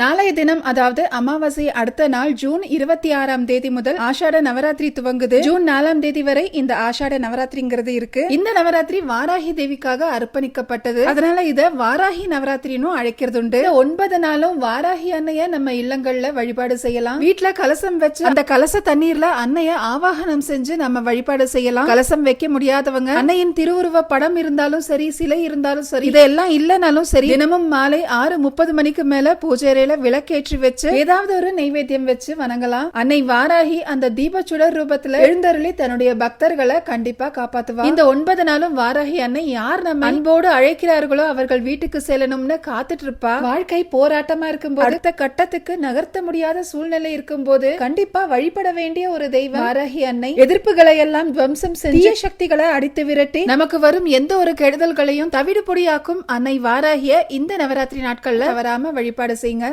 நாளைய தினம் அதாவது அமாவாசை அடுத்த நாள் ஜூன் இருபத்தி ஆறாம் தேதி முதல் ஆஷாட நவராத்திரி துவங்குது. ஜூன் நாலாம் தேதி வரை இந்த ஆஷாட நவராத்திரிங்கிறது இருக்கு. இந்த நவராத்திரி வாராகி தேவிக்காக அர்ப்பணிக்கப்பட்டது. அதனால இத வாராகி நவராத்திரினும் அழைக்கிறது உண்டு ஒன்பது நாளும் வாராகி அன்னைய நம்ம இல்லங்கள்ல வழிபாடு செய்யலாம். வீட்டுல கலசம் வச்சு அந்த கலச தண்ணீர்ல அன்னைய ஆவாகனம் செஞ்சு நம்ம வழிபாடு செய்யலாம். கலசம் வைக்க முடியாதவங்க அன்னையின் திருவுருவ படம் இருந்தாலும் சரி சிலை இருந்தாலும் சரி இதெல்லாம் இல்லைனாலும் சரி தினமும் மாலை ஆறு முப்பது மணிக்கு மேல பூஜை மேல விளக்கேற்றி வச்சு ஏதாவது ஒரு நைவேத்தியம் வச்சு வணங்கலாம். அன்னை வாராகி அந்த தீப சுடர் ரூபத்துல எழுந்தருளி தன்னுடைய பக்தர்களை கண்டிப்பா காப்பாத்துவா. இந்த ஒன்பது நாளும் வாராகி அன்னை யார் நம்ம அன்போடு அழைக்கிறார்களோ அவர்கள் வீட்டுக்கு செல்லணும்னு காத்துட்டு இருப்பா வாழ்க்கை போராட்டமா இருக்கும்போது அடுத்த கட்டத்துக்கு நகர்த்த முடியாத சூழ்நிலை இருக்கும்போது கண்டிப்பா வழிபட வேண்டிய ஒரு தெய்வம் வாராகி அன்னை. எதிர்ப்புகளை எல்லாம் துவம்சம் செய்ய சக்திகளை அடித்து விரட்டி நமக்கு வரும் எந்த ஒரு கெடுதல்களையும் தவிடு பொடியாக்கும் அன்னை வாராகிய இந்த நவராத்திரி நாட்கள்ல வராம வழிபாடு செய்யுங்க.